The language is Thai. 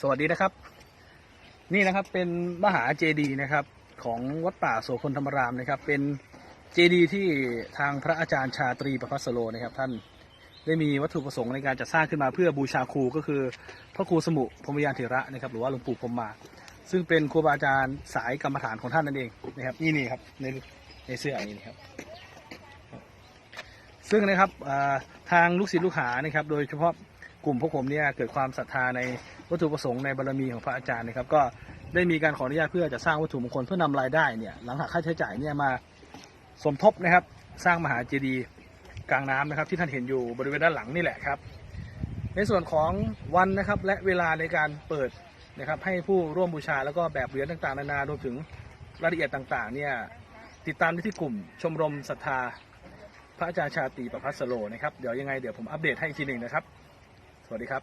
สวัสดีนะครับ นี่นะครับเป็นมหาเจดีย์นะครับของวัดป่าโสพลธรรมรามนะครับ เป็นเจดีย์ที่ทางพระอาจารย์ชาตรีประพัสโลนะครับ ท่านได้มีวัตถุประสงค์ในการจัดสร้างขึ้นมาเพื่อบูชาครูก็คือ พระครูสมุพรมยานเถระนะครับ หรือว่าหลวงปู่พรมมา ซึ่งเป็นครูบาอาจารย์สายกรรมฐานของท่านนั่นเองนะครับนี่นี่ครับในในเสื้ออันี้นะครับ ซึ่งนะครับทางลูกศิษย์ลูกหานะครับ โดยเฉพาะกลุ่มพวกผมเนี่ยเกิดความศรัทธาในวัตถุประสงค์ในบารมีของพระอาจารย์นะครับ ก็ได้มีการขออนุญาตเพื่อจะสร้างวัตถุมงคลเพื่อนำรายได้เนี่ยหลังหักค่าใช้จ่ายเนี่ยมาสมทบนะครับ สร้างมหาเจดีย์กลางน้ำนะครับ ที่ท่านเห็นอยู่บริเวณด้านหลังนี่แหละครับ ในส่วนของวันนะครับและเวลาในการเปิดนะครับ ให้ผู้ร่วมบูชาแล้วก็แบบเหรียญต่างๆ นานารวมถึงรายละเอียดต่างๆเนี่ยติดตามได้ที่กลุ่มชมรมศรัทธา พระอาจารย์ชาติประพัสโลนะครับ เดี๋ยวยังไงเดี๋ยวผมอัปเดตให้อีกทีหนึ่งนะครับ สวัสดีครับ